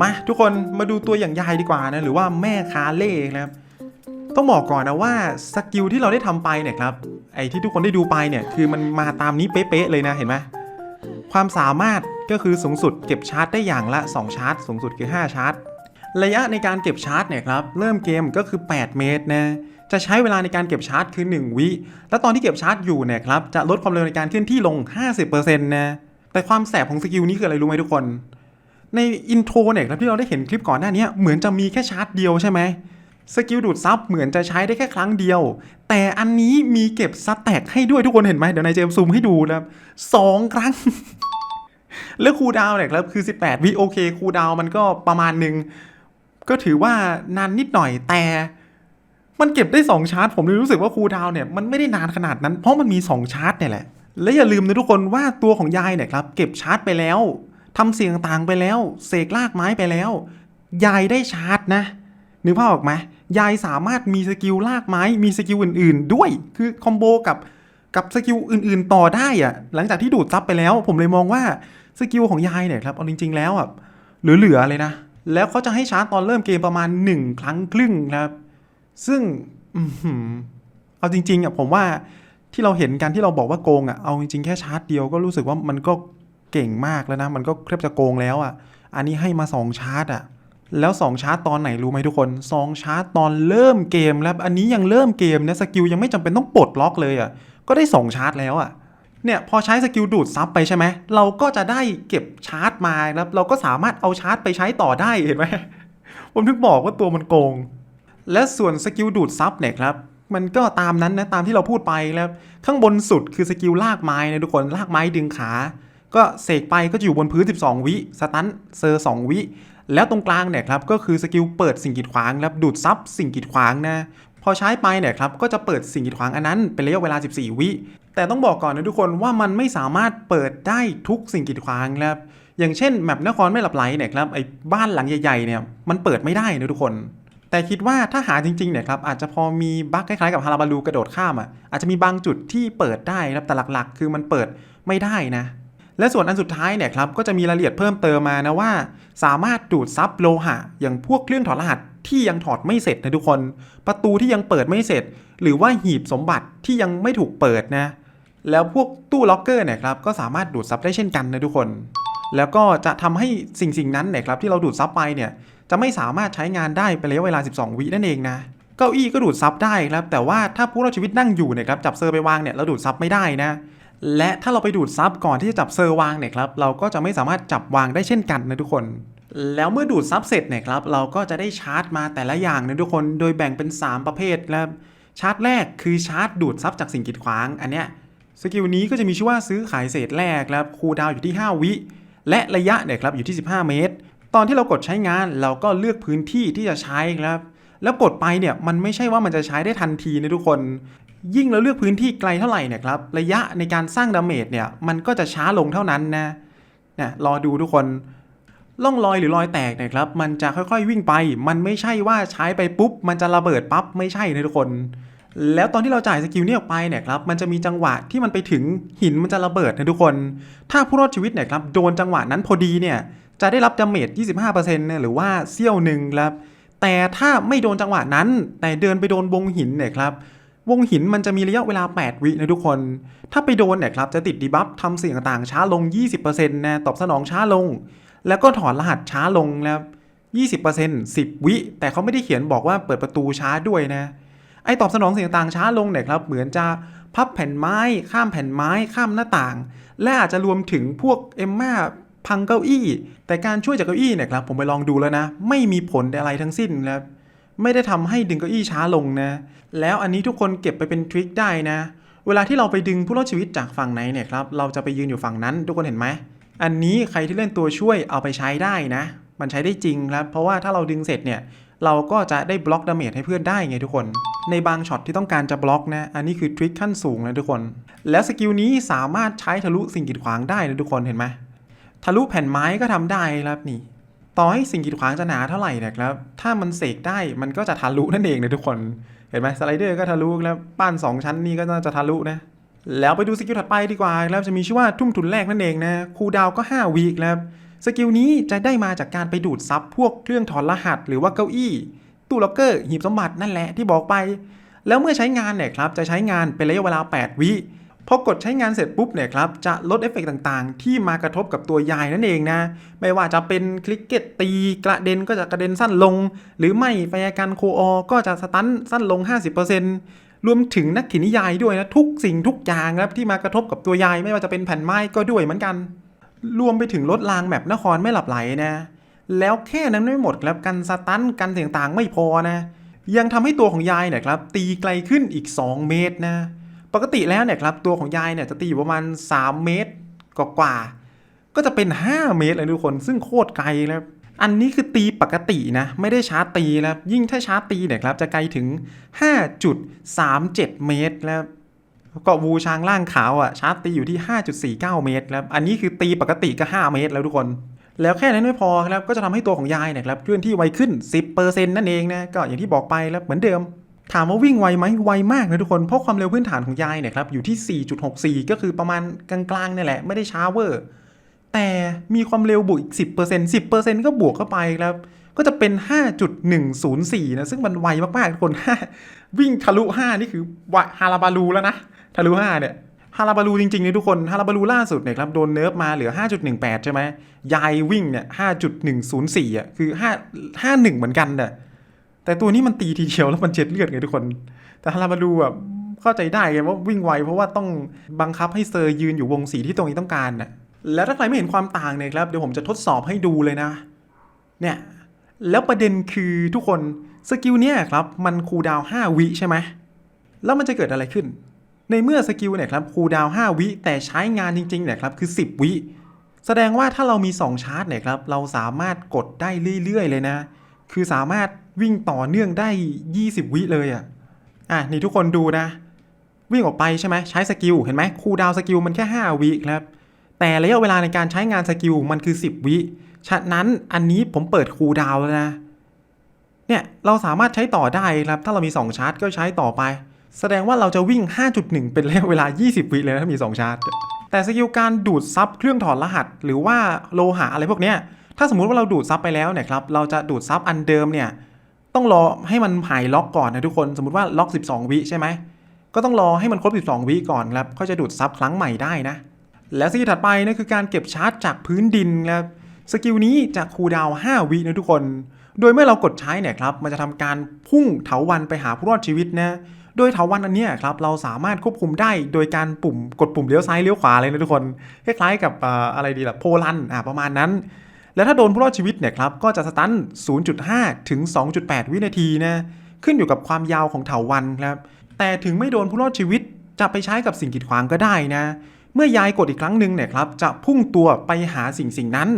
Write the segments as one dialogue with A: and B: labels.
A: มาทุกคนมาดูตัวอย่างยายดีกว่านะ หรือว่าแม่คาเล่นะครับ ต้องบอกก่อนนะว่าสกิลที่เราได้ทำไปเนี่ยครับ ไอ้ที่ทุกคนได้ดูไปเนี่ยคือมันมาตามนี้เป๊ะๆเลยนะเห็นไหมความสามารถก็คือสูงสุดเก็บชาร์จได้อย่างละ 2 ชาร์จ สูงสุดคือ 5 ชาร์จ ระยะในการเก็บชาร์จเนี่ยครับเริ่มเกมก็คือ 8 เมตรนะจะใช้เวลาในการเก็บชาร์จคือ 1 วิ แล้วตอนที่เก็บชาร์จอยู่เนี่ยครับจะลดความเร็วในการเคลื่อนที่ลง 50%นะแต่ความแสบของสกิลนี้คืออะไรรู้ไหมทุกคน ในอินโทรเนี่ยครับที่เราได้เห็นคลิปก่อนหน้านี้เหมือนจะมีแค่ชาร์จเดียวใช่ไหมสกิลดูดซับเหมือนจะใช้ได้แค่ครั้งเดียว แต่อันนี้มีเก็บสแต็กให้ด้วยทุกคนเห็นไหมเดี๋ยวนายเจมส์ซูมให้ดูนะครับสองครั้ง แล้วคูดาวเนี่ยครับคือ 18 วิโอเคคูดาวมันก็ประมาณหนึ่งก็ถือว่านานนิดหน่อยแต่มันเก็บได้ 2 ชาร์จ ผมเลยรู้สึกว่าคูดาวเนี่ยมันไม่ได้นานขนาดนั้นเพราะมันมี 2 ชาร์จเนี่ยแหละและอย่าลืมนะทุกคนว่าตัวของยายเนี่ยครับเก็บชาร์จไปแล้ว ทำเสียงต่างไปแล้ว เสกลากไม้ไปแล้ว ยายได้ชาร์จนะนึกภาพออกไหมยายสามารถมีสกิลลากไม้ มีสกิลอื่น ๆ ด้วย คือคอมโบกับกับสกิลอื่น ๆ ต่อได้อะหลังจากที่ดูดซับไปแล้ว ผมเลยมองว่าสกิลของยายเนี่ยครับเอาจริง ๆ แล้วอะเหลือๆเลยนะ แล้วเขาจะให้ชาร์จตอนเริ่มเกมประมาณ 1 ครั้งครึ่งครับ ซึ่งเอาจริง ๆอะผมว่าที่เราเห็นกันที่เราบอกว่าโกงอะเอาจริงๆแค่ชาร์จเดียวก็รู้สึกว่ามันก็ เก่งมากแล้วนะ มันก็แทบจะโกงแล้วอะ อันนี้ให้มา 2 ชาร์จอะ แล้ว 2 ชาร์จตอนไหนรู้ไหมทุกคนสองชาร์จตอนเริ่มเกมแล้วอันนี้ยังเริ่มเกมนะสกิลยังไม่จำเป็นต้องปลดล็อกเลยอะ ก็ได้ 2 ชาร์จแล้วอะ เนี่ยพอใช้สกิลดูดซับไปใช่ไหม เราก็จะได้เก็บชาร์จมาแล้วเราก็สามารถเอาชาร์จไปใช้ต่อได้เห็นไหมผมถึงบอกว่าตัวมันโกง และส่วนสกิลดูดซับเนี่ยครับมันก็ตามนั้นนะตามที่เราพูดไปแล้วข้างบนสุดคือสกิลลากไม้นะทุกคนลากไม้ดึงขา ก็เสกไปก็จะอยู่บนพื้น 12 วิสตันเซอร์2วิ แล้วตรงกลางเนี่ยครับก็คือสกิลเปิดสิ่งกีดขวางแล้วดูดซับสิ่งกีดขวางนะพอใช้ไปเนี่ยครับก็จะเปิดสิ่งกีดขวางอันนั้นเป็นระยะเวลา 14 วิแต่ต้องบอกก่อนนะทุกคนว่ามันไม่สามารถเปิดได้ทุกสิ่งกีดขวางครับอย่างเช่นแมปนครไม่หลับไหลเนี่ยครับไอ้บ้านหลังใหญ่ๆเนี่ยมันเปิดไม่ได้นะทุกคน แต่คิดว่าถ้าหาจริงๆเนี่ยครับอาจจะพอมีบั๊กคล้ายๆกับฮาราบาลูกระโดดข้ามอะอาจจะมีบางจุดที่เปิดได้ครับแต่หลักๆ คือมันเปิดไม่ได้นะ และส่วนอันสุดท้ายเนี่ยครับก็จะมีรายละเอียดเพิ่มเติมมานะว่า สามารถดูดซับโลหะ อย่างพวกเครื่องถอดรหัสที่ยังถอดไม่เสร็จนะทุกคน ประตูที่ยังเปิดไม่เสร็จ หรือว่าหีบสมบัติที่ยังไม่ถูกเปิดนะ แล้วพวกตู้ล็อกเกอร์เนี่ยครับก็สามารถดูดซับได้เช่นกันนะทุกคน แล้วก็จะทำให้สิ่งสิ่งนั้นเนี่ยครับที่เราดูดซับไปเนี่ยจะไม่สามารถใช้งานได้เป็นระยะเวลา 12 วินั่นเองนะเก้าอี้ก็ดูดซับได้ครับแต่ว่าถ้าผู้รอดชีวิตนั่งอยู่เนี่ยครับจับเซอร์ไปวางเนี่ยเราดูดซับไม่ได้นะ และถ้าเราไปดูดซับก่อนที่จะจับเซอร์วางเนี่ยครับเราก็จะไม่สามารถจับวางได้เช่นกันนะทุกคน แล้วเมื่อดูดซับเสร็จเนี่ยครับเราก็จะได้ชาร์จมาแต่ละอย่างนะทุกคนโดยแบ่งเป็น 3 ประเภทครับชาร์จแรกคือชาร์จดูดซับจากสิ่งกีดขวาง อันเนี้ยสกิลนี้ก็จะมีชื่อว่าซื้อขายเศษแรกครับคูลดาวอยู่ที่ 5 วิ และระยะเนี่ยครับอยู่ที่ 15 เมตร ตอนที่เรากดใช้งานเราก็เลือกพื้นที่ที่จะใช้ครับแล้วกดไปเนี่ยมันไม่ใช่ว่ามันจะใช้ได้ทันทีนะทุกคน ยิ่งเราเลือกพื้นที่ไกลเท่าไหร่เนี่ยครับระยะในการสร้างดาเมจเนี่ยมันก็จะช้าลงเท่านั้นนะนี่ยรอดูทุกคนล่องรอยหรือรอยแตกเนี่ยครับ มันจะค่อยๆวิ่งไป มันไม่ใช่ว่าใช้ไปปุ๊บ มันจะระเบิดปั๊บ ไม่ใช่นะทุกคน แล้วตอนที่เราจ่ายสกิลนี่ออกไปเนี่ยครับ มันจะมีจังหวะที่มันไปถึงหินมันจะระเบิดนะทุกคน ถ้าผู้รอดชีวิตเนี่ยครับโดนจังหวะนั้นพอดีเนี่ย จะได้รับดาเมจ 25%เนี่ยหรือว่าเซี่ยวหนึ่งครับ แต่ถ้าไม่โดนจังหวะนั้น แต่เดินไปโดนวงหินเนี่ยครับ วงหินมันจะมีระยะเวลา 8 วินะทุกคน ถ้าไปโดนเนี่ยครับจะติดดีบัฟทำสิ่งต่างๆช้าลง 20%นะตอบสนองช้าลง แล้วก็ถอนรหัสช้าลงนะครับ20% 10 วิ แต่เขาไม่ได้เขียนบอกว่าเปิดประตูช้าด้วยนะ ไอตอบสนองสิ่งต่างช้าลงเนี่ยครับ เหมือนจะพับแผ่นไม้ ข้ามแผ่นไม้ ข้ามหน้าต่าง และอาจจะรวมถึงพวกเอมม่าพังเก้าอี้ แต่การช่วยจากเก้าอี้เนี่ยครับผมไปลองดูแล้วนะ ไม่มีผลอะไรทั้งสิ้นนะไม่ได้ทำให้ดึงเก้าอี้ช้าลงนะ แล้วอันนี้ทุกคนเก็บไปเป็นทริคได้นะ เวลาที่เราไปดึงผู้รอดชีวิตจากฝั่งไหนเนี่ยครับ เราจะไปยืนอยู่ฝั่งนั้น ทุกคนเห็นไหม อันนี้ใครที่เล่นตัวช่วยเอาไปใช้ได้นะ มันใช้ได้จริงครับ เพราะว่าถ้าเราดึงเสร็จเนี่ย เราก็จะได้บล็อกดาเมจให้เพื่อนได้ไงทุกคน ในบางช็อตที่ต้องการจะบล็อกนะ อันนี้คือทริคขั้นสูงนะทุกคน และสกิลนี้สามารถใช้ทะลุสิ่งกีดขวางได้นะทุกคนเห็นไหมทะลุแผ่นไม้ก็ทำได้ครับนี่ต่อให้สิ่งกีดขวางจะหนาเท่าไหร่นะครับ ถ้ามันเสกได้มันก็จะทะลุนั่นเองนะทุกคน เห็นไหมสไลเดอร์ก็ทะลุแล้วป้านสองชั้นนี่ก็น่าจะทะลุนะ แล้วไปดูสกิลถัดไปดีกว่าครับจะมีชื่อว่าทุ่มทุนแรกนั่นเองนะคูดาวก็ 5 วีคแล้วสกิลนี้จะได้มาจากการไปดูดซับพวกเครื่องถอนรหัส หรือว่าเก้าอี้ ตู้ล็อกเกอร์หีบสมบัตินั่นแหละที่บอกไป แล้วเมื่อใช้งานเนี่ยครับจะใช้งานเป็นระยะเวลา 8 วิ พอกดใช้งานเสร็จปุ๊บเนี่ยครับจะลดเอฟเฟกต์ต่างๆ ที่มากระทบกับตัวยายนั่นเองนะ ไม่ว่าจะเป็นคลิกเก็ตตีกระเด็นก็จะกระเด็นสั้นลง หรือไม่ไฟกันโคออก็จะสตันสั้นลง 50%รวมถึงนักขีนิยายด้วยนะ ทุกสิ่งทุกอย่างครับที่มากระทบกับตัวยาย ไม่ว่าจะเป็นแผ่นไม้ก็ด้วยเหมือนกัน รวมไปถึงลดรางแมปนครไม่หลับไหลนะ แล้วแค่นั้นไม่หมดครับกันสตันกันเสียงต่างไม่พอนะ ยังทำให้ตัวของยายเนี่ยครับตีไกลขึ้นอีก 2 เมตรนะ ปกติแล้วเนี่ยครับตัวของยายเนี่ยจะตีอยู่ประมาณ 3 เมตรกว่าๆก็จะเป็น 5 เมตรเลยทุกคน ซึ่งโคตรไกลแล้วอันนี้คือตีปกตินะ ไม่ได้ชาร์จตีแล้วยิ่งถ้าชาร์จตีเนี่ยครับจะไกลถึง 5.37 เมตรแล้วก็วูช้างล่างขาวอะชาร์จตีอยู่ที่ 5.49 เมตรแล้วอันนี้คือตีปกติก็ 5 เมตรแล้วทุกคน แล้วแค่นั้นไม่พอครับก็จะทำให้ตัวของยายเนี่ยครับเคลื่อนที่ไวขึ้น 10%นั่นเองนะก็อย่างที่บอกไปแล้วเหมือนเดิม ถามว่าวิ่งไวไหมไวมากนะทุกคน เพราะความเร็วพื้นฐานของยายเนี่ยครับอยู่ที่ 4.64 ก็คือประมาณกลางๆเนี่ยแหละ ไม่ได้ช้าเวอร์ แต่มีความเร็วบวกอีก 10% 10%ก็บวกเข้าไปครับ ก็จะเป็น 5.104 นะ ซึ่งมันไวมากๆทุกคน วิ่งทะลุ 5 นี่คือวฮาราบาลูแล้วนะ ทะลุ 5 เนี่ยฮาราบาลูจริงๆเนี่ยทุกคนฮาราบาลูล่าสุดเนี่ยครับโดนเนิร์ฟมาเหลือ 5.18 ใช่ไหมยายวิ่งเนี่ย 5.104 อะคือ 5 51 เหมือนกันเน่ะ แต่ตัวนี้มันตีทีเดียวแล้วมันเจ็ดเลือดไงทุกคน แต่ฮาราบาลูอะเข้าใจได้ไงว่าวิ่งไวเพราะว่าต้องบังคับให้เซอร์ยืนอยู่วงสีที่ตรงนี้ต้องการน่ะแล้วถ้าใครไม่เห็นความต่างเนี่ยครับเดี๋ยวผมจะทดสอบให้ดูเลยนะ เนี่ย แล้วประเด็นคือทุกคนสกิลเนี่ยครับมันคูดาว5วิใช่ไหมแล้วมันจะเกิดอะไรขึ้น ในเมื่อสกิลเนี่ยครับคูดาว5วิแต่ใช้งานจริงๆเนี่ยครับคือ 10 วิ แสดงว่าถ้าเรามี 2 ชาร์จเนี่ยครับเราสามารถกดได้เรื่อยๆ เลยนะ คือสามารถ วิ่งต่อเนื่องได้ 20 วิเลยอะ อะ นี่ทุกคนดูนะ วิ่งออกไปใช่ไหมใช้สกิล เห็นไหมคูดาวสกิลมันแค่ 5 วิครับ แต่ระยะเวลาในการใช้งานสกิลมันคือ 10 วิฉะนั้นอันนี้ผมเปิดคูดาวแล้วนะ เนี่ยเราสามารถใช้ต่อได้ครับ ถ้าเรามี 2 ชาร์จก็ใช้ต่อไป แสดงว่าเราจะวิ่ง 5.1 เป็นระยะเวลา 20 วิเลยนะถ้ามี 2 ชาร์จ แต่สกิลการดูดซับเครื่องถอดรหัส หรือว่าโลหะอะไรพวกเนี้ย ถ้าสมมุติว่าเราดูดซับไปแล้วเนี่ยครับ เราจะดูดซับอันเดิมเนี่ย ต้องรอให้มันหายล็อกก่อนนะทุกคนสมมติว่าล็อก 12 วิใช่ไหมก็ต้องรอให้มันครบ 12 วิก่อนครับก็จะดูดซับครั้งใหม่ได้นะ แล้วสกิลถัดไปนะคือการเก็บชาร์จจากพื้นดินครับสกิลนี้จะคูดาว 5 วินะทุกคน โดยเมื่อเรากดใช้เนี่ยครับมันจะทำการพุ่งเถาวันไปหาผู้รอดชีวิตนะโดยเถาวันอันนี้ครับเราสามารถควบคุมได้โดยการปุ่มกดปุ่มเลี้ยวซ้ายเลี้ยวขวาเลยนะทุกคนคล้ายๆกับเอ่ออะไรดีล่ะโพลันอ่าประมาณนั้น แล้วถ้าโดนผู้รอดชีวิตเนี่ยครับก็จะสตัน 0.5 ถึง 2.8 วินาทีนะขึ้นอยู่กับความยาวของเถาวันครับแต่ถึงไม่โดนผู้รอดชีวิตจะไปใช้กับสิ่งกีดขวางก็ได้นะ เมื่อยายกดอีกครั้งหนึ่งเนี่ยครับจะพุ่งตัวไปหาสิ่งสิ่งนั้น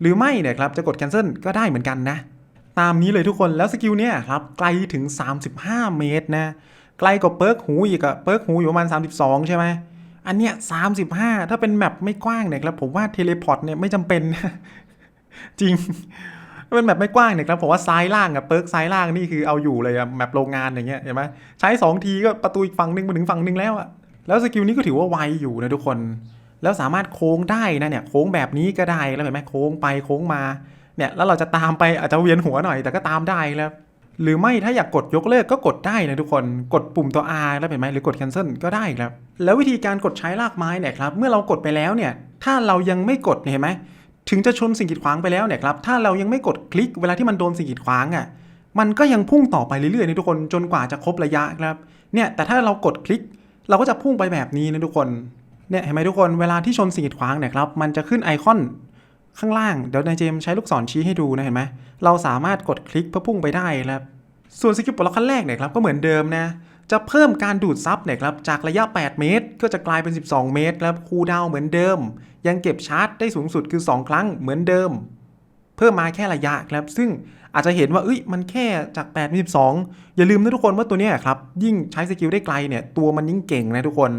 A: หรือไม่เนี่ยครับจะกด cancel ก็ได้เหมือนกันนะ ตามนี้เลยทุกคนแล้วสกิลเนี่ยครับไกลถึง 35 เมตรนะไกลกว่าเปิร์กหูอีกอะเปิร์กหูอยู่ประมาณ 32 ใช่ไหมอันเนี้ย35 ถ้าเป็นแมปไม่กว้างเนี่ยครับผมว่าเทเลพอร์ตเนี่ยไม่จำเป็น จริงถ้าเป็นแมปไม่กว้างเนี่ยครับผมว่าซ้ายล่างอะเปิร์กซ้ายล่างนี่คือเอาอยู่เลยอะแมปโรงงานอย่างเงี้ยเห็นไหมใช้ 2 ทีก็ประตูอีกฝั่งหนึงมาถึงฝั่งหนึงแล้วอะแล้วสกิลนี้ก็ถือว่าไวอยู่นะทุกคน แล้วสามารถโค้งได้นะเนี่ยโค้งแบบนี้ก็ได้แล้วเห็นไหมโค้งไปโค้งมาเนี่ยแล้วเราจะตามไปอาจจะเวียนหัวหน่อยแต่ก็ตามได้แล้ว หรือไม่ถ้าอยากกดยกเลิกก็กดได้นะทุกคนกดปุ่มตัว R แล้วเห็นไหมหรือกด cancel ก็ได้ครับแล้ววิธีการกดใช้ลากไม้เนี่ยครับเมื่อเรากดไปแล้วเนี่ยถ้าเรายังไม่กดเห็นไหม ถึงจะชนสิ่งกีดขวางไปแล้วเนี่ยครับ ถ้าเรายังไม่กดคลิกเวลาที่มันโดนสิ่งกีดขวางอะ มันก็ยังพุ่งต่อไปเรื่อยๆนะทุกคนจนกว่าจะครบระยะครับ เนี่ยแต่ถ้าเรากดคลิกเราก็จะพุ่งไปแบบนี้นะทุกคน เนี่ยเห็นไหมทุกคนเวลาที่ชนสิ่งกีดขวางเนี่ยครับ มันจะขึ้นไอคอนข้างล่าง เดี๋ยวนายเจมส์ใช้ลูกศรชี้ให้ดูนะเห็นไหม เราสามารถกดคลิกเพื่อพุ่งไปได้ครับ ส่วนสกิลปลดล็อกขั้นแรกเนี่ยครับก็เหมือนเดิมนะ จะเพิ่มการดูดซับเนี่ยครับจากระยะ 8 เมตร ก็จะกลายเป็น 12 เมตรแล้วคูลดาวเหมือนเดิม ยังเก็บชาร์จได้สูงสุดคือ 2 ครั้งเหมือนเดิม เพิ่มมาแค่ระยะครับซึ่งอาจจะเห็นว่าเอ้ยมันแค่จาก8เป็น12 อย่าลืมนะทุกคนว่าตัวเนี้ยครับยิ่งใช้สกิลได้ไกลเนี่ยตัวมันยิ่งเก่งนะทุกคน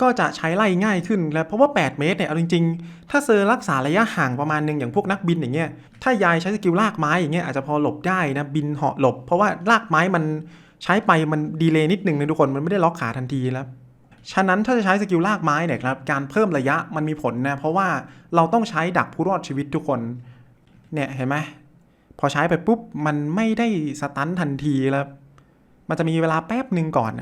A: ก็จะใช้ไล่ง่ายขึ้นแล้วเพราะว่า 8 เมตรเนี่ยเอาจริงๆ ถ้าเซอร์รักษาระยะห่างประมาณหนึงอย่างพวกนักบินอย่างเงี้ยถ้ายายใช้สกิลลากไม้อย่างเงี้ยอาจจะพอหลบได้นะบินเหาะหลบ เพราะว่าลากไม้มัน ใช้ไปมันดีเลย์นิดหนึ่งนะทุกคนมันไม่ได้ล็อกขาทันทีแล้วฉะนั้นถ้าจะใช้สกิลลากไม้เนี่ยครับการเพิ่มระยะมันมีผลนะเพราะว่าเราต้องใช้ดักผู้รอดชีวิตทุกคนเนี่ยเห็นไหมพอใช้ไปปุ๊บมันไม่ได้สตันทันทีแล้วมันจะมีเวลาแป๊บหนึ่งก่อน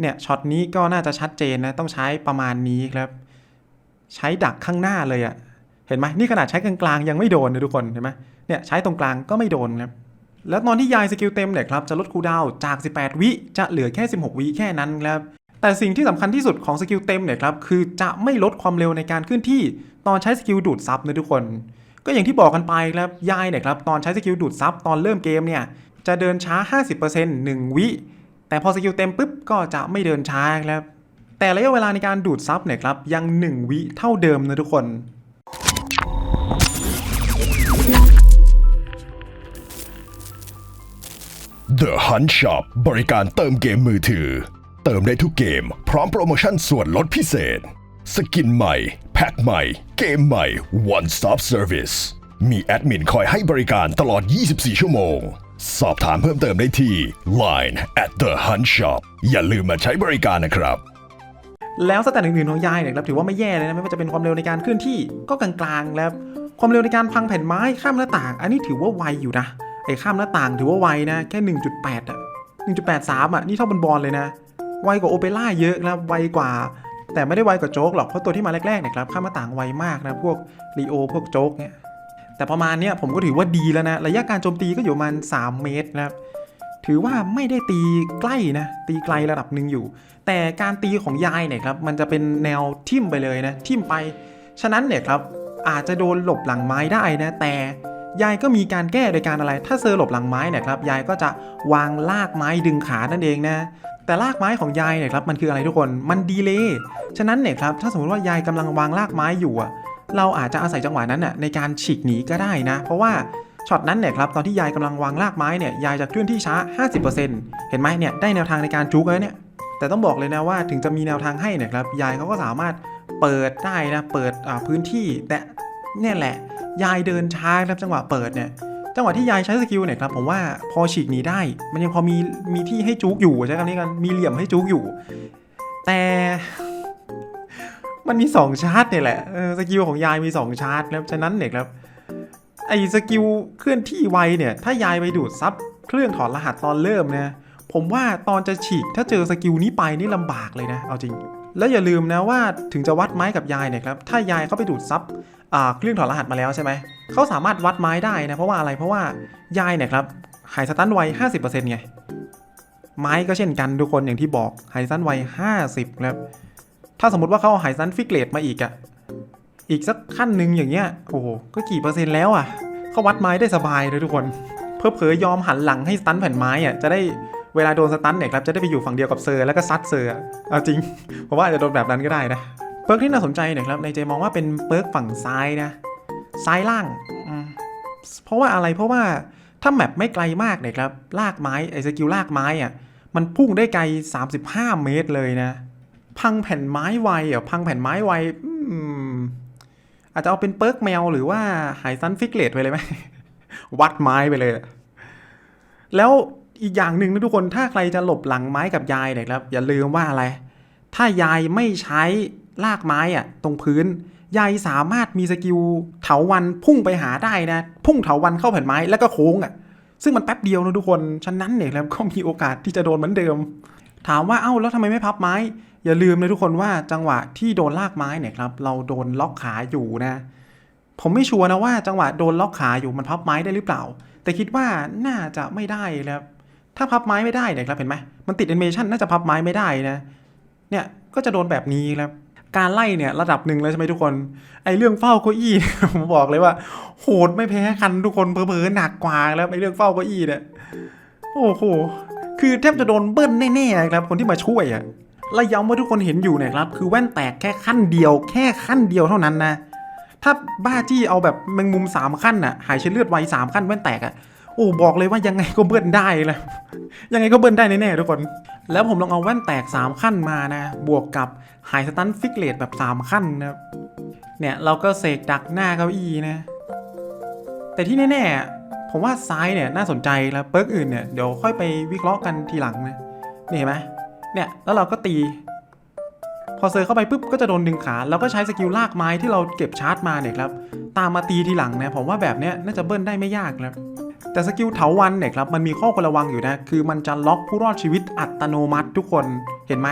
A: เนี่ยช็อตนี้ก็น่าจะชัดเจนนะต้องใช้ประมาณนี้ครับ ใช้ดักข้างหน้าเลยอะ่ะเห็นไหมนี่ขนาดใช้กลางๆยังไม่โดนนะทุกคนเห็นไหมเนี่ยใช้ตรงกลางก็ไม่โดนครับ แล้วตอนที่ยายสกิลเต็มเนี่ยครับจะลดคูดาวจาก 18 วิจะเหลือแค่ 16 วิแค่นั้นครับแต่สิ่งที่สำคัญที่สุดของสกิลเต็มเนี่ยครับคือจะไม่ลดความเร็วในการเคลื่อนที่ตอนใช้สกิลดูดซับนะทุกคน ก็อย่างที่บอกกันไปครับยายเนี่ยครับตอนใช้สกิลดูดซับตอนเริ่มเกมเนี่ยจะเดินช้า 50% 1 วิ แต่พอสกิลเต็มปุ๊บก็จะไม่เดินช้าครับแต่ระยะเวลาในการดูดซับเนี่ยครับยัง 1 วิเท่าเดิมนะทุกคน
B: The Hunt Shop บริการเติมเกมมือถือ เติมได้ทุกเกม พร้อมโปรโมชั่นส่วนลดพิเศษ สกินใหม่ แพ็คใหม่ เกมใหม่ One Stop Service มีแอดมินคอยให้บริการตลอด 24 ชั่วโมง สอบถามเพิ่มเติมได้ที่ Line at the Hunt Shop อย่าลืมมาใช้บริการนะครับ
A: แล้วสแตทอื่นๆของยายเนี่ยครับถือว่าไม่แย่เลยนะไม่ว่าจะเป็นความเร็วในการเคลื่อนที่ก็กลางๆ แล้วความเร็วในการพังแผ่นไม้ข้ามหน้าต่าง อันนี้ถือว่าไวอยู่นะ ไอ้ข้ามหน้าต่างถือว่าไวนะ แค่ 1.8 อะ 1.83 อะ นี่เท่าบนบอลเลยนะ ไวกว่าโอเปร่าเยอะนะไวกว่า แต่ไม่ได้ไวกว่าโจ๊กหรอก เพราะตัวที่มาแรกๆเนี่ยครับ ข้ามหน้าต่างไวมากนะ พวกลีโอ พวกโจ๊กเนี่ย แต่ประมาณเนี้ยผมก็ถือว่าดีแล้วนะ ระยะการโจมตีก็อยู่ประมาณ 3 เมตรนะครับถือว่าไม่ได้ตีใกล้นะ ตีไกลระดับหนึ่งอยู่ แต่การตีของยายเนี่ยครับ มันจะเป็นแนวทิ่มไปเลยนะ ทิ่มไป ฉะนั้นเนี่ยครับ อาจจะโดนหลบหลังไม้ได้นะ แต่ ยายก็มีการแก้โดยการอะไร ถ้าเซอร์หลบหลังไม้เนี่ยครับ ยายก็จะวางลากไม้ดึงขานั่นเองนะ แต่ลากไม้ของยายเนี่ยครับมันคืออะไรทุกคน มันดีเลย์ ฉะนั้นเนี่ยครับ ถ้าสมมติว่ายายกำลังวางลากไม้อยู่อะเราอาจจะอาศัยจังหวะนั้นน่ะในการฉีกหนีก็ได้นะ เพราะว่าช็อตนั้นเนี่ยครับตอนที่ยายกำลังวางลากไม้เนี่ยยายจะเคลื่อนที่ช้า 50%เห็นไหมเนี่ยได้แนวทางในการจุกแล้วเนี่ย แต่ต้องบอกเลยนะว่าถึงจะมีแนวทางให้เนี่ยครับยายเขาก็สามารถเปิดได้นะเปิดพื้นที่แต่เนี่ยแหละ ยายเดินช้าครับจังหวะเปิดเนี่ยจังหวะที่ยายใช้สกิลเนี่ยครับผมว่าพอฉีกหนีได้ มันยังพอมีมีที่ให้จุกอยู่ใช้คำนี้กันมีเหลี่ยมให้จุกอยู่ แต่มันมี 2 ชาร์จเนี่ยแหละสกิลของยายมี 2 ชาร์จแล้วฉะนั้นเนี่ยครับไอ้สกิลเคลื่อนที่ไวเนี่ยถ้ายายไปดูดซับเครื่องถอดรหัสตอนเริ่มนะผมว่าตอนจะฉีกถ้าเจอสกิลนี้ไปนี่ลำบากเลยนะ เอาจริง แล้วอย่าลืมนะว่าถึงจะวัดไม้กับยายเนี่ยครับถ้ายายเขาไปดูดซับเครื่องถอดรหัสมาแล้วใช่ไหมเขาสามารถวัดไม้ได้นะเพราะว่าอะไรเพราะว่ายายเนี่ยครับหายสตันไว50%ไงไม้ก็เช่นกันทุกคนอย่างที่บอกหายสตันไว50ครับถ้าสมมติว่าเขาเอาหายสตันฟิกเลตมาอีกอะอีกสักขั้นหนึ่งอย่างเงี้ยโอ้โหก็กี่เปอร์เซ็นต์แล้วอะเขาวัดไม้ได้สบายเลยทุกคน เพอเพอยอมหันหลังให้สตันแผ่นไม้อะจะได้ เวลาโดนสตันเนี่ยครับจะได้ไปอยู่ฝั่งเดียวกับเซอร์แล้วก็ซัดเซอร์อะเอาจริงเพราะว่าอาจจะโดนแบบนั้นก็ได้นะเปิร์กที่น่าสนใจเนี่ยครับในเจมองว่าเป็นเปิร์กฝั่งซ้ายนะซ้ายล่างเพราะว่าอะไรเพราะว่าถ้าแมปไม่ไกลมากเนี่ยครับลากไม้ไอ้สกิลลากไม้อะมันพุ่งได้ไกล 35 เมตรเลยนะ พังแผ่นไม้ไวอะพังแผ่นไม้ไวอืมอาจจะเอาเป็นเปิร์กแมวหรือว่าหายซันฟิกเลตไปเลยไหมวัดไม้ไปเลย แล้ว อีกอย่างหนึ่งนะทุกคนถ้าใครจะหลบหลังไม้กับยายเนี่ยครับ อย่าลืมว่าอะไร ถ้ายายไม่ใช้ลากไม้อะตรงพื้น ยายสามารถมีสกิลเถาวันพุ่งไปหาได้นะ พุ่งเถาวันเข้าแผ่นไม้แล้วก็โค้งอะซึ่งมันแป๊บเดียวนะทุกคนฉะนั้นเนี่ยครับก็มีโอกาสที่จะโดนเหมือนเดิม ถามว่าเอ้าแล้วทำไมไม่พับไม้ อย่าลืมนะทุกคนว่าจังหวะที่โดนลากไม้เนี่ยครับ เราโดนล็อกขาอยู่นะผมไม่ชัวร์นะว่าจังหวะโดนล็อกขาอยู่มันพับไม้ได้หรือเปล่า แต่คิดว่าน่าจะไม่ได้แล้ว ถ้าพับไม้ไม่ได้เนี่ยครับเห็นไหมมันติดแอนิเมชันน่าจะพับไม้ไม่ได้นะ เนี่ยก็จะโดนแบบนี้ครับการไล่เนี่ยระดับหนึ่งเลยใช่ไหมทุกคน ไอเรื่องเฝ้าเก้าอี้ผมบอกเลยว่า โหดไม่แพ้กันทุกคนเผลอๆหนักกว่าแล้วไอเรื่องเฝ้าเก้าอี้เนี่ยโอ้โหคือแทบจะโดนเบิ้ลแน่ๆครับคนที่มาช่วยอะและย้ำว่าทุกคนเห็นอยู่เนี่ยครับ คือแว่นแตกแค่ขั้นเดียว แค่ขั้นเดียวเท่านั้นนะถ้าบ้าจี้เอาแบบแมงมุมสามขั้นน่ะหายเชื้อเลือดไวสามขั้นแว่นแตกอะ โอ้บอกเลยว่ายังไงก็เบิ้ลได้เลยยังไงก็เบิ้ลได้แน่ๆทุกคน แล้วผมลองเอาแว่นแตก 3 ขั้นมานะ บวกกับหายสตันฟิกเลตแบบ 3 ขั้นนะครับเนี่ยเราก็เสกดักหน้าเก้าอี้นะ แต่ที่แน่ๆ ผมว่าซ้ายเนี่ยน่าสนใจแล้วเปิร์กอื่นเนี่ยเดี๋ยวค่อยไปวิเคราะห์กันทีหลังนะนี่เห็นไหมเนี่ยแล้วเราก็ตี พอเซอร์เข้าไปปุ๊บก็จะโดนดึงขาแล้วก็ใช้สกิลลากไม้ที่เราเก็บชาร์จมาเนี่ยครับตามมาตีทีหลังนะผมว่าแบบเนี้ยน่าจะเบิ้ลได้ไม่ยากนะครับ แต่สกิลเถาวันเนี่ยครับมันมีข้อควรระวังอยู่นะ คือมันจะล็อกผู้รอดชีวิตอัตโนมัติทุกคนเห็นไหม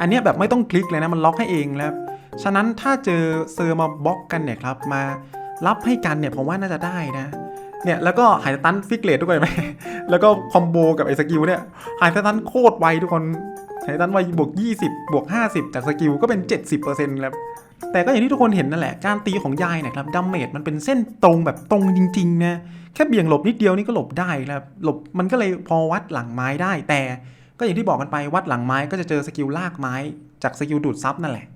A: อันนี้แบบไม่ต้องคลิกเลยนะมันล็อกให้เองแล้ว ฉะนั้นถ้าเจอเซอร์มาบล็อกกันเนี่ยครับมารับให้กันเนี่ยผมว่าน่าจะได้นะเนี่ยแล้วก็หายตันฟิกเลตทุกคนไหม แล้วก็คอมโบกับไอ้สกิลเนี่ยหายตันโคตรไวทุกคนหายตันไวบวก 20 บวก 50 จากสกิลก็เป็น 70%แล้ว แต่ก็อย่างที่ทุกคนเห็นนั่นแหละ การตีของยายนี่ยครับดัมเมจมันเป็นเส้นตรงแบบตรงจริงๆนะแค่เบี่ยงหลบนิดเดียวนี่ก็หลบได้แล้วหลบมันก็เลยพอวัดหลังไม้ได้ แต่ก็อย่างที่บอกกันไปวัดหลังไม้ก็จะเจอสกิลลากไม้จากสกิลดูดซับนั่นแหละ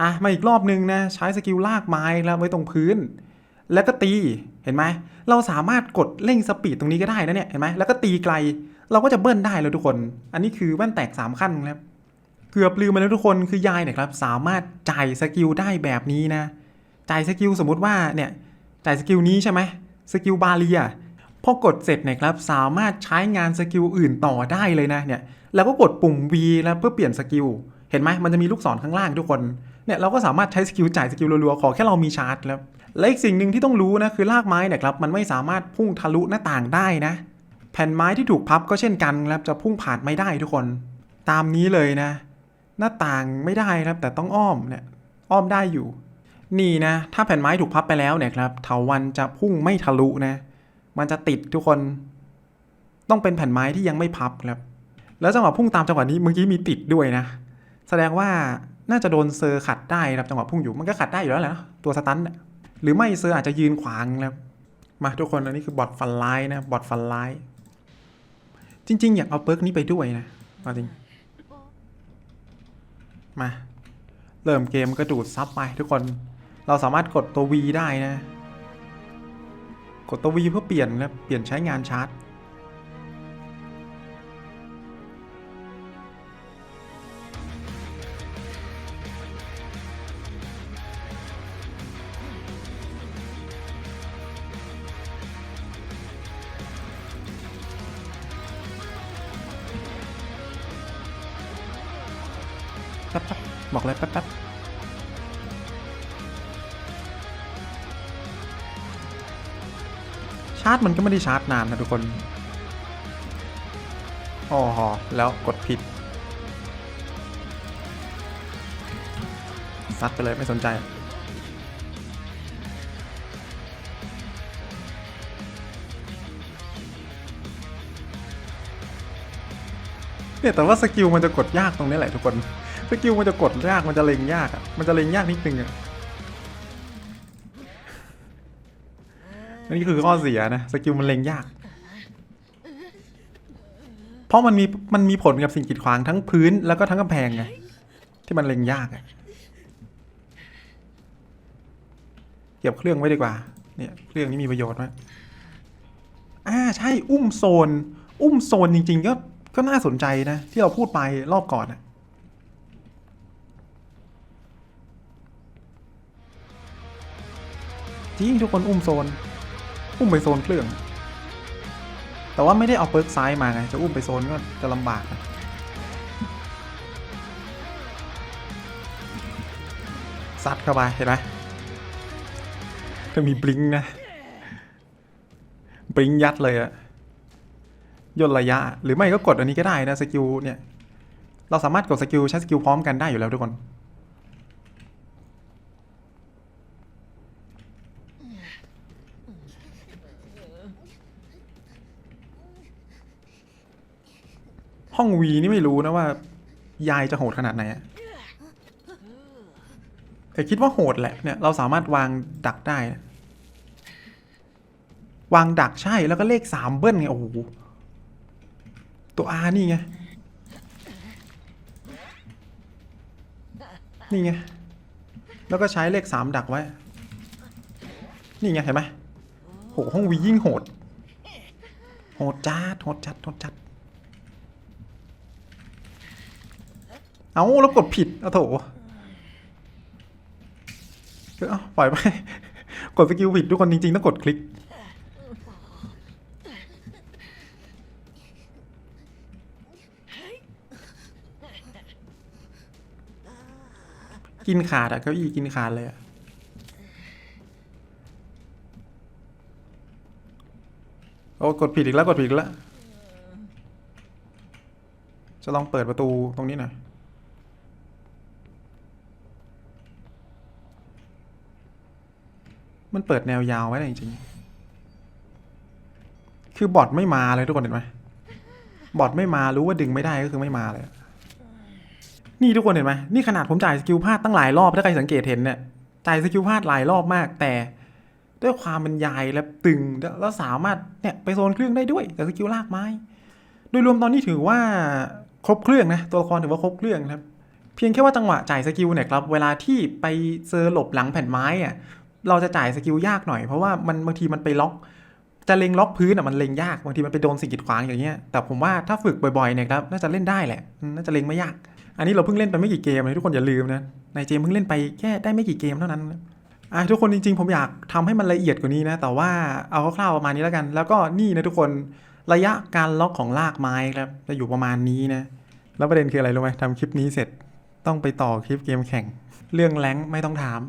A: อะมาอีกรอบนึงนะใช้สกิลลากไม้แล้วไว้ตรงพื้น แล้วก็ตีเห็นไหมเราสามารถกดเร่งสปีดตรงนี้ก็ได้นะเนี่ยเห็นไหมแล้วก็ตีไกล เราก็จะเบิ้ลได้แล้วทุกคน อันนี้คือแว่นแตกสามขั้นครับ เกือบลืมไปแล้วทุกคนคือยายเนี่ยครับสามารถจ่ายสกิลได้แบบนี้นะ จ่ายสกิลสมมติว่าเนี่ยจ่ายสกิลนี้ใช่ไหมสกิลบาเรียพอกดเสร็จเนี่ยครับสามารถใช้งานสกิลอื่นต่อได้เลยนะเนี่ยแล้วก็กดปุ่ม V แล้วเพื่อเปลี่ยนสกิลเห็นไหมมันจะมีลูกศรข้างล่างทุกคนเนี่ยเราก็สามารถใช้สกิลจ่ายสกิลรัวๆขอแค่เรามีชาร์จแล้วและอีกสิ่งหนึ่งที่ต้องรู้นะคือลากไม้เนี่ยครับมันไม่สามารถพุ่งทะลุหน้าต่างได้นะ แผ่นไม้ที่ถูกพับก็เช่นกันครับจะพุ่งผ่านไม่ได้ทุกคน ตามนี้เลยนะ หน้าต่างไม่ได้ครับแต่ต้องอ้อมเนี่ยอ้อมได้อยู่ นี่นะ ถ้าแผ่นไม้ถูกพับไปแล้วเนี่ยครับเถาวันจะพุ่งไม่ทะลุนะ มันจะติดทุกคน ต้องเป็นแผ่นไม้ที่ยังไม่พับครับ แล้วจังหวะพุ่งตามจังหวะนี้เมื่อกี้มีติดด้วยนะ แสดงว่าน่าจะโดนเซอร์ขัดได้ครับจังหวะพุ่งอยู่มันก็ขัดได้อยู่แล้วแหละตัวสตันน่ะหรือไม่เซอร์อาจจะยืนขวางครับมาทุกคนอันนี้คือบอทฟันไลน์นะบอทฟันไลน์จริง ๆ อยากเอาเปิร์กนี้ไปด้วยนะจริง มา เริ่มเกมก็ดูดซับไปทุกคน เราสามารถกดตัว V ได้นะ กดตัว V เพื่อเปลี่ยนนะเปลี่ยนใช้งานชาร์จ บอกเลยแป๊บๆชาร์จมันก็ไม่ได้ชาร์จนานนะทุกคนอ๋อแล้วกดผิดซัดไปเลยไม่สนใจเนี่ยแต่ว่าสกิลมันจะกดยากตรงนี้แหละทุกคน สกิลมันจะกดยากมันจะเล็งยากอะมันจะเล็งยากนิดนึงอะนนี้คือข้อเสียนะสกิลมันเล็งยาก เพราะมันมีมันมีผลกับสิ่งกีดขวางทั้งพื้นแล้วก็ทั้งกำแพงไงที่มันเล็งยากอะเก็บเครื่องไว้ดีกว่าเนี่ยเครื่องนี้มีประโยชน์ไหมอ่าใช่อุ้มโซน อุ้มโซนจริง ๆ ก็ก็น่าสนใจนะ ที่เราพูดไปรอบก่อนอะ จริงทุกคนอุ้มโซน อุ้มไปโซนเครื่อง แต่ว่าไม่ได้เอาเปิร์กซ้ายมาไงจะอุ้มไปโซนก็จะลำบากนะซัดเข้าไปเห็นไหมจะมีบลิงนะบลิงยัดเลยอะย่นระยะ หรือไม่ก็กดอันนี้ก็ได้นะสกิลเนี่ย เราสามารถกดสกิลใช้สกิลพร้อมกันได้อยู่แล้วทุกคน ห้องวีนี่ไม่รู้นะว่า ยายจะโหดขนาดไหนอะแต่คิดว่าโหดแหละเนี่ยเราสามารถวางดักได้นะวางดักใช่แล้วก็เลขสามเบิ้ลไงโอ้โหตัว R นี่ไงนี่ไงแล้วก็ใช้เลขสามดักไว้ นี่ไงเห็นไหมโหห้องวียิ่งโหด โหดจัดโหดจัดโหดจัด เอาแล้วกดผิดเอาโถเออเอาปล่อยไป กดสกิลผิดทุกคนจริงๆต้องกดคลิก กินขาดอะเก้าอี้กินขาดเลยอะโอ้กดผิดอีกแล้วกดผิดอีกแล้ว จะลองเปิดประตูตรงนี้หน่อย มันเปิดแนวยาวไว้เลยจริงๆ คือบอทไม่มาเลยทุกคนเห็นไหมบอทไม่มารู้ว่าดึงไม่ได้ก็คือไม่มาเลย นี่ทุกคนเห็นไหมนี่ขนาดผมจ่ายสกิลพลาดตั้งหลายรอบถ้าใครสังเกตเห็นเนี่ยจ่ายสกิลพลาดหลายรอบมาก แต่ด้วยความบรรยายและตึงแล้วสามารถเนี่ยไปโซนเครื่องได้ด้วยกับสกิลลากไม้ โดยรวมตอนนี้ถือว่าครบเครื่องนะตัวละครถือว่าครบเครื่องครับ เพียงแค่ว่าจังหวะจ่ายสกิลเนี่ยครับเวลาที่ไปเจอหลบหลังแผ่นไม้อะ เราจะจ่ายสกิลยากหน่อยเพราะว่ามันบางทีมันไปล็อก จะเล็งล็อกพื้นอะมันเล็งยากบางทีมันไปโดนสิ่งกีดขวางอย่างเงี้ยแต่ผมว่าถ้าฝึกบ่อยๆเนี่ยครับน่าจะเล่นได้แหละน่าจะเล็งไม่ยาก อันนี้เราเพิ่งเล่นไปไม่กี่เกมเลยทุกคนอย่าลืมนะในเจมเพิ่งเล่นไปแค่ได้ไม่กี่เกมเท่านั้นนะอะทุกคนจริงๆ ผมอยากทำให้มันละเอียดกว่านี้นะ แต่ว่าเอาคร่าวๆประมาณนี้แล้วกัน แล้วก็นี่นะทุกคนระยะการล็อกของลากไม้ครับจะอยู่ประมาณนี้นะแล้วประเด็นคืออะไรรู้ไหมทำคลิปนี้เสร็จต้องไปต่อคลิปเกมแข่ง เรื่องแรงไม่ต้องถาม